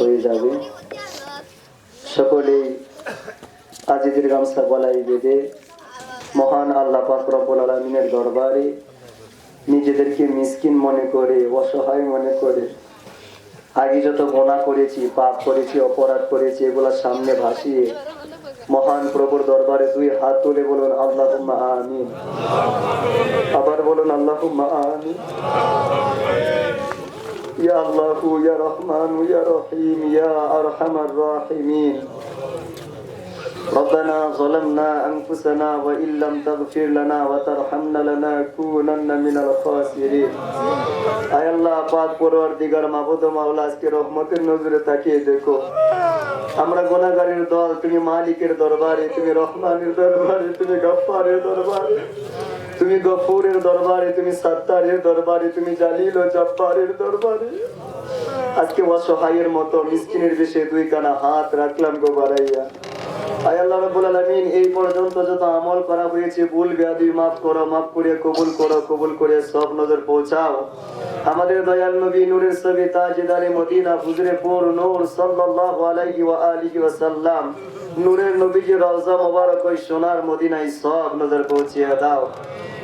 হয়ে যাবে। সকলেই আজিদের গামছা গলায় বেঁধে মহান আল্লাহ পাক রব্বুল আলমিনের দরবারে নিজেদেরকে মিসকিন মনে করে, অসহায় মনে করে। আগে যত গোনা করেছি, পাপ করেছি, অপরাধ করেছি, এগুলা সামনে ভাসিয়ে মহান প্রভুর দরবারে দুই হাত তুলে বলুন আল্লাহ আমিন। আবার বলুন আল্লাহ আমিন। ইয়া আল্লাহ ইয়া রহমান ইয়া রহিম ইয়া আরহামার রাহিমিন ربنا ظلمنا أنفسنا وإن لم تغفر لنا وترحمنا لنكونن من الخاسرين আয় আল্লাহ পাক পরওয়ারদিগার মাবুদ ও মাওলা আজকে রহমতের নজরে তাকিয়ে দেখো আমরা গুনাহগারের দল তুমি মালিকের দরবারে তুমি রহমানের দরবারে তুমি গফফারের দরবারে তুমি গফুরের দরবারে, তুমি সাত্তারের দরবারে, তুমি জালিল ও জব্বারের দরবারে। আজকে অসহায়ের মতো মিসকিনের বেশে দুই কানা হাত রাখলাম গো বাড়াইয়া এই পর্যন্ত যত আমল করা হয়েছে, ভুল ব্যাধি করো করে কবুল করো, কবুল করে সব নজর পৌঁছাও। আমাদের দয়াল নবী নূরের ছবি তাজদারে মদিনা পুর নূর সাল্লাল্লাহু আলাইহি ওয়া আলিহি ওয়া সাল্লাম নূরের রওজা মোবারক ওই সোনার মদিনায় সব নজর পৌঁছিয়ে দাও।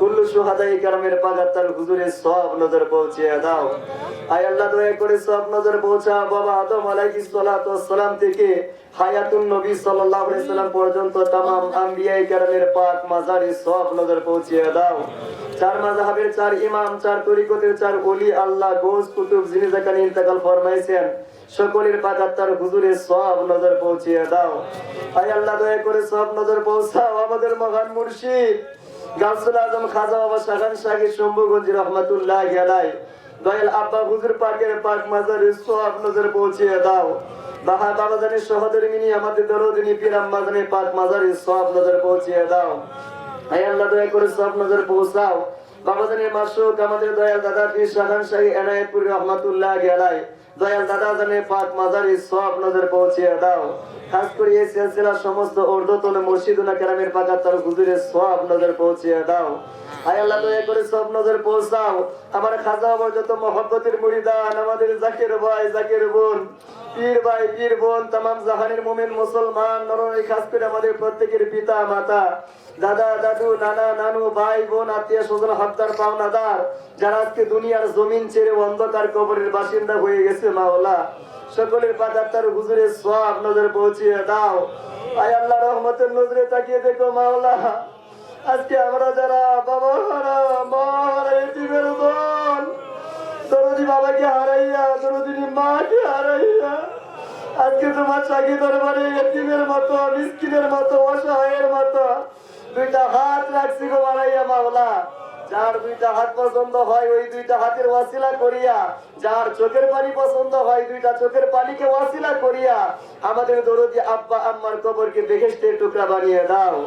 কুল্লু সুহাদাই কারামের পাগাতার হুজুরে সব নজর পৌঁছিয়ে দাও আয় আল্লাহ দয়া করে সব নজর পৌঁছা বাবা আদম আলাইহিস সালাতু ওয়াসসালাম থেকে হায়াতুন নবী সাল্লাল্লাহু আলাইহি সাল্লাম পর্যন্ত तमाम আম্বিয়াই কারামের পাক মাজারে সব নজর পৌঁছিয়ে দাও চার মাযহাবের চার ইমাম চার তরিকতের চার ওলি আল্লাহ গোস কুতুব যিনি যেখানে ইন্তেকাল ফরমাইছেন সকলের পাকাত্তার হুজুরে সব নজর পৌঁছিয়ে দাও আয় আল্লাহ দয়া করে সব নজর পৌঁছাও আমাদের মহান মুর্শিদ গাউসুল আজম খাজা বাবা শাহান শাহী শম্ভুগঞ্জ রহমাতুল্লাহ গেলাই দয়াল আব্বা হুজুর পাকের পাক মাজারে সব নজর পৌঁছিয়ে দাও। বাহা বাবা জানি সহদরি মিনি, আমাদের পিরাম সব নজর পৌঁছিয়ে দাও। আয় আল্লাহ, দয়া করে সব নজর পৌঁছাও। বাবাজানের মাসুক, আমাদের দয়াল দাদা পীর শাহান শাহী এনায়েতপুর রহমাতুল্লাহ গেলাই দয়াল দাদা জানে পাক মাজারি সব নজর পৌঁছিয়ে দাও। খাস করে এই সিলসিলা সমস্ত ঊর্ধ্বতন মুর্শিদুল্লাহ কেরামের পাকাত্তার গুজুরের সব নজর পৌঁছিয়ে দাও। আমাদের প্রত্যেকের পিতা, মাতা, দাদা, দাদু, নানা, নানু, ভাই, বোন, আত্মীয় স্বজন, হত্যার যারা আজকে দুনিয়ার জমিন ছেড়ে অন্ধকার কবরের বাসিন্দা হয়ে গেছে, মাওলা। সকলের পাতার তার হুজুরের সব নজর পৌঁছিয়ে দাও। আয় আল্লাহ, রহমতের নজরে তাকিয়ে দেখো, মাওলা। আজকে আমরা যারা বাবা হারা মা হারা এতিমের দল দরদি বাবাকে হারাইয়া দরদিনী মাকে হারাইয়া। আজকে তোমার চাকি দরবারে এতিমের মতো, মিসকিনের মতো, অসহায়ের মতো দুইটা হাত রাখছি গো বাড়াইয়া মাওলা। যার দুইটা হাত পছন্দ হয়, ওই দুইটা হাতের ওয়াসিলা করিয়া যার চোখের পানি পছন্দ হয়, দুইটা চোখের পানিকে ওয়াসিলা করিয়া আমাদের দরদি আব্বা আম্মার কবরকে বেহেশতের টুকরা বানিয়ে দাও।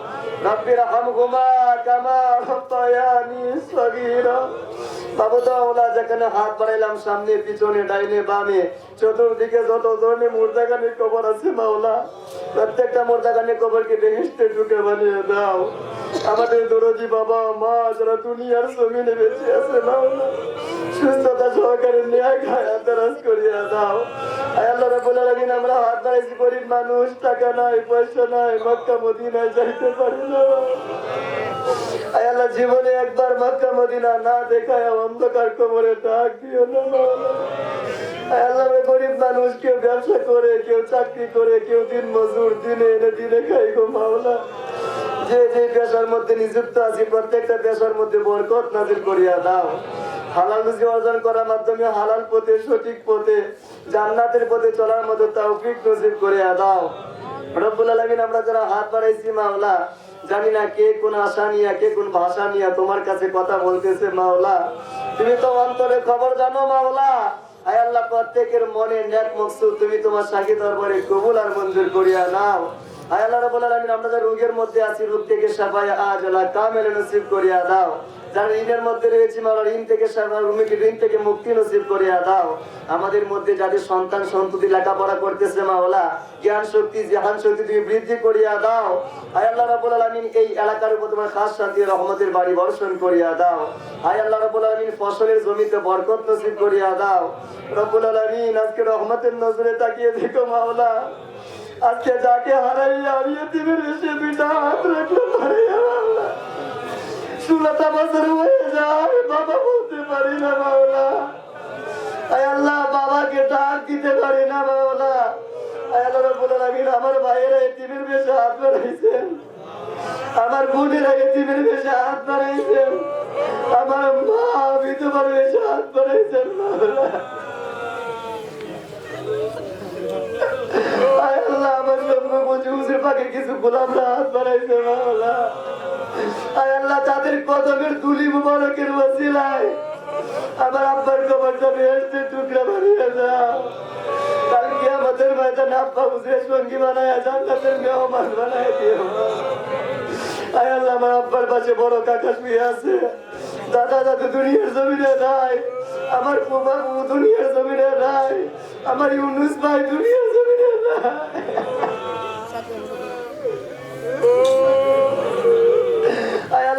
কামা হাত বাড়াইলাম, সামনে, পিছনে, ডাইনে, বামে, চতুর্দিকে যত ধরনের মুর্দাগানের কবর আছে মাওলা, প্রত্যেকটা মুর্দাগানের কবরকে বেহেশতে ঢুকে বানিয়ে দাও। আমাদের দরজি বাবা, মা, যারা দুনিয়ার জমিনে বেঁচে আছে মাওলা, সুস্থতা সহকারে জীবনে একবার মক্কা মদিনা না দেখায় অন্ধকার কবরে ডাক দিও আল্লাহ গরিব মানুষ কেউ ব্যবসা করে কেউ চাকরি করে কেউ দিন মজুর দিনে এনে দিনে খাই গো মাওলা যে যে পেশার মধ্যে নিযুক্ত আছি প্রত্যেকটা পেশার মধ্যে বরকত নাজিল করিয়া দাও হালাল রুজি অর্জন করার মাধ্যমে হালাল পথে, সঠিক পথে, জান্নাতের পথে চলার মতো তৌফিক নসিব করিয়া দাও রব্বুল আলামিন, আমরা যারা হাত বাড়াইছি মাওলা, জানি না কে কোন আশা নিয়ে, কে কোন ভাষা নিয়ে তোমার কাছে কথা বলতেছে মাওলা। তুমি তো অন্তরে খবর জানো মাওলা। আয় আল্লাহ, প্রত্যেকের মনে নেক মকসুদ তুমি তোমার শাহী দরবারে কবুল আর মঞ্জুর করিয়া নাও। আয় আল্লাহ, রাব্বুল আলামিন, আমরা যে রোগের মধ্যে আছি, রোগ থেকে সাফাই আজ আল্লাহ কামেল নসিব করিয়া দাও। যারা ঋণের মধ্যে রয়েছে মাওলা ঋণ থেকে ঋণ থেকে মুক্তি নসিব করিয়া দাও। আমাদের মধ্যে যাদের সন্তান সন্ততি লেখাপড়া করতেছে মাওলা, জ্ঞান শক্তি জ্ঞান শক্তি তুমি বৃদ্ধি করিয়া দাও। আয় আল্লাহ রাব্বুল আলামিন, এই এলাকার উপর তোমার খাস শান্তি রহমতের বাড়ি বর্ষণ করিয়া দাও। আয় আল্লাহ রাব্বুল আলামিন, ফসলের জমিতে বরকত নসিব করিয়া দাও। রব্বুল আলামিন, আজকে রহমতের নজরে তাকিয়ে দেখো মাওলা, আজকে যাকে হারাইয়া আমি এতিমের এসে দুইটা হাত পারিয়া মাওলা ষোলোটা বছর হয়ে যায়, বাবা বলতে পারি না আয় আল্লাহ, বাবাকে ডাক দিতে পারি না আয় আল্লাহ রব্বুল আলামিন, আমার ভাইয়েরা এতিমের বেশে হাত বাড়াইছেন। আমার বোনেরা এতিমের বেশে হাত বাড়াইছেন। আমার মা, বিধবার বেশে হাত বাড়াইছেন মাওলা। আল্লাহ, আমার জন্য বুঝে বুঝে পাকে কিছু গোলামরা হাত বাড়াইছে মাওলা। আয় আল্লাহ, তাদের কদমের তুলি মুবারকের ওসিলায় আমার আব্বার কবরটা বেহেস্তে টুকরা বানিয়ে দাও কালকে আমাদের ময়দানে আব্বা বুঝে সঙ্গী বানায়, জান্নাতের মেহমান বানায় দিও। আয় আমার আব্বার পাশে বড় কাকা আছে। দাদা, দাদু দুনিয়ার জমিনে নাই। আমার বাবা দুনিয়ার জমিনে নাই। আমার ইউনুস ভাই দুনিয়ার জমিনে নাই।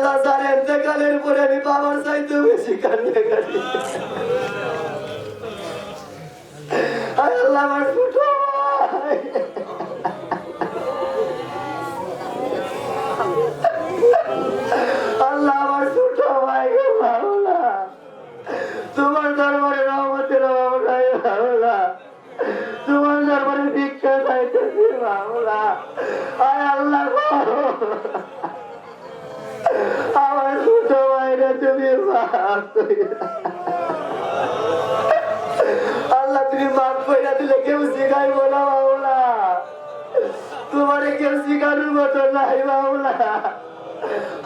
আয় আল্লাহ যার এতেকালের পরে আমি বাবার চাইতে বেশি কান্না কাটি আল্লাহ, আমার ভাই। আল্লাহ, আমার ছোট ভাই মাওলা। তোমার দরবারে রহমতের অভাব নাই মাওলা। তোমার দরবারে ভিক্ষা চাইতেছি মাওলা। আয় আল্লাহ আল্লাহ, তুমি মাফ কইরা দিলে কেউ শিখাইব না, মাওলা। তোমারে কেউ শিখানোর মতো নাই, মাওলা।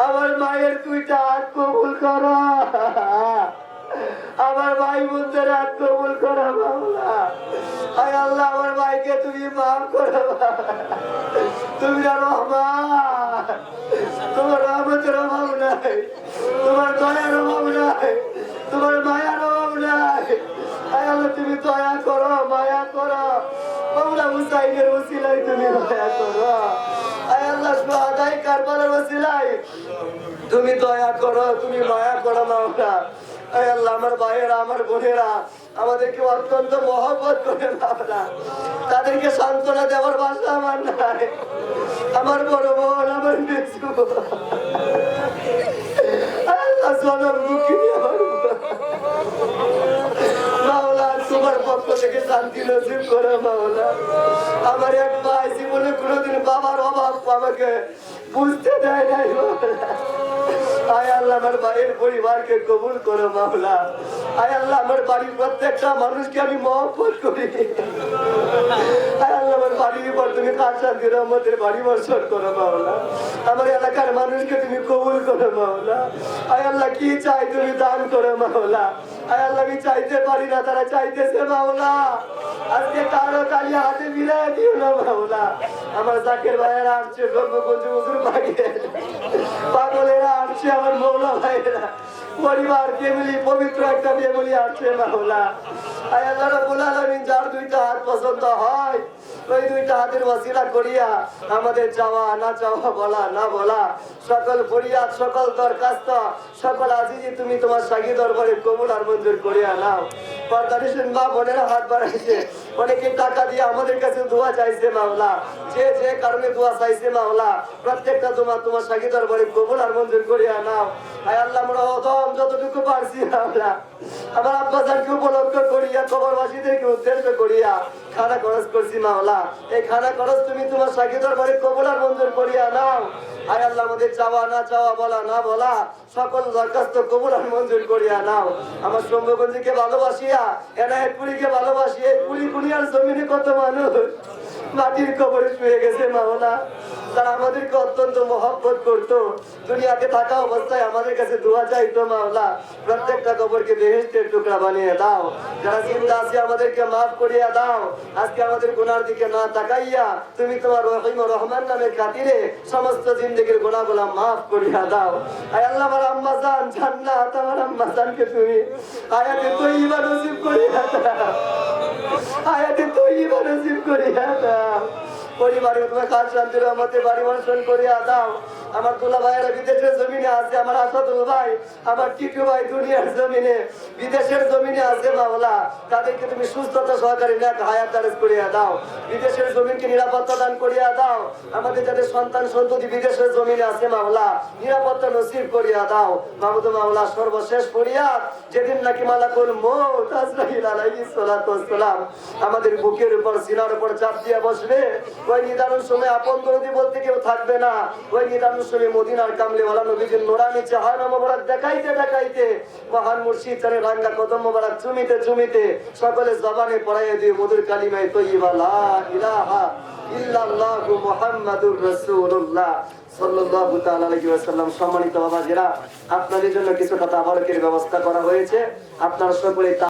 আমার মায়ের দুইটা হাত কবুল করো। আমার ভাই বোনদের হাত কবুল করো আয় আল্লাহ, আমার ভাইকে তুমি মাফ করো তুমি রহমান। তোমার রহমতের অভাব নাই, তোমার দয়ার অভাব নাই, তোমার মায়ার অভাব নাই। আয় আল্লাহ, তুমি দয়া করো, মায়া করো। আমরা হুসাইনের ওসিলাই তুমি দয়া করো। আয় আল্লাহ, সুহাদাই তুমি দয়া করো, তুমি মায়া করো মাওলা আমার ভাইয়েরা, আমার বোনেরা আমাদেরকে অত্যন্ত মহব্বত করে তাদেরকে সান্ত্বনা দেওয়ার ভাষা আমার নাই। আমার বড় বোন, আমার আমার শান্তি মাওলা। আমার এক ভাই জীবনে কোনোদিন বাবার অভাব আমাকে বুঝতে দেয় নাই আয় আল্লাহ আমার ভাইয়ের পরিবারকে কবুল করো, মাওলা। আয় আল্লাহ আমার বাড়ির প্রত্যেকটা মানুষকে আমি মহব্বত করি। আয় আল্লাহ আমার বাড়ির উপর তুমি কাশান্তি রহমতের বাড়ি বর্ষণ করো, মাওলা। আমার এলাকার মানুষকে তুমি কবুল করো, মাওলা। আয় আল্লাহ, কি চাই তুমি দান করো, মাওলা। আয় আল্লাহ, আমি চাইতে পারি না, তারা চাইতেছে, মাওলা। আজকে কারও কালিয়া হাতে মিলাই দিও না, মাওলা। আমার জাকের ভাইয়েরা আসছে গর্বগঞ্জ হুজুর ভাইয়ে পাগলেরা আসছে, আমার মৌলা ভাইয়েরা। পরিবার, ফ্যামিলি, পবিত্র একটা ফ্যামিলি আসছে মাওলা আয় যার দুইটা হাত পছন্দ হয়, ওই দুইটা হাতের করিয়া আমাদের চাওয়া, না চাওয়া বলা, না বলা। সকল সকল দরখাস্ত, সকল তুমি তোমার সাগি দরবারে কবুল আর মঞ্জুর করিয়া নাও পর্দানিসেন মা বোনেরা হাত বাড়াইছে অনেকে টাকা দিয়ে আমাদের কাছে দোয়া চাইছে মাওলা। যে যে কারণে দোয়া চাইছে মাওলা, প্রত্যেকটা তোমার তোমার সাগি দরবারে কবুল আর মঞ্জুর করিয়া নাও আয় আল্লাহ, আমরা যতটুকু পারছি আমরা আমার আব্বা জানকে উপলক্ষ করিয়া, কবরবাসীদেরকে উদ্দেশ্য করিয়া খানা খরচ করছি মাওলা। এই খানা খরচ তুমি তোমার সাগি দরবারে কবুল আর মঞ্জুর করিয়া নাও আয় আল্লাহ, আমাদের চাওয়া না চাওয়া বলা না বলা, সকল দরখাস্ত কবুল আর মঞ্জুর করিয়া নাও আমার শম্ভগঞ্জকে ভালোবাসিয়া, এনায়তপুরীকে ভালোবাসিয়া পুরী কুনিয়ার জমিনে কত মানুষ মাটির কবরে শুয়ে গেছে মাওলা। তারা আমাদেরকে অত্যন্ত মহব্বত করতো। দুনিয়াতে থাকা অবস্থায় আমাদের কাছে দোয়া চাই তো মাওলা, প্রত্যেকটা কবরকে বেহেস্টের টুকরা বানিয়ে দাও। যারা জিন্দা আছে, আমাদেরকে মাফ করিয়া দাও। আজকে আমাদের গুনার দিকে না তাকাইয়া তুমি তোমার রহিম রহমান নামের খাতিরে সমস্ত জিন্দগির গুণাগুলা মাফ করিয়া দাও। আয় আল্লাহ আমার আম্মা জান, জান্নাত আমার আম্মা জানকে তুমি। আয়াতে তৈবা নসিব করিয়া দাও। আয়াতে তৈবা নসিব করিয়া দাও পরিবারের কাজ শান্তি আমাদের বাড়ি বর্ষণ করিয়া দাও। আমার দুলা ভাইয়েরা বিদেশের জমিনে আছে, আমার আসাদুল ভাই, আমার টিটু ভাই দুনিয়ার জমিনে, বিদেশের জমিনে আছে মাওলা। তাদেরকে তুমি সুস্থতা সহকারে নেক হায়াত দারেজ করিয়া দাও। বিদেশের জমিনকে নিরাপত্তা দান করিয়া দাও। আমাদের যাদের সন্তান সন্ততি বিদেশের জমিনে আছে মাওলা, নিরাপত্তা নসিব করিয়া দাও। মাহমুদ মাওলা, সর্বশেষ ফরিয়াদ, যেদিন নাকি মালাকুল মৌত আজরাইল আলাইহিস আমাদের বুকের উপর, সিনার উপর চাপ দিয়ে বসবে। ওই নিদারুন সময় আপন দরদি বলতে কেউ থাকবে না। ওই নিদারুন সময় মদিনার কামলে ওয়ালা নবীজির নোরানি চেহারা মোবারক দেখাইতে দেখাইতে মহান মুর্শিদ তারে রাঙ্গা কদম মোবারক চুমিতে চুমিতে সকলে জবানে পড়াইয়া দিয়ে মধুর কালিমায় তৈবা লা ইলাহা ইল্লাল্লাহু মুহাম্মাদুর রাসূলুল্লাহ সাল্লাল্লাহু তাআলা আলাইহি ওয়াসাল্লাম। সম্মানিত আপনাদের জন্য কিছু কথা আবারকের ব্যবস্থা করা হয়েছে। আপনারা সকলে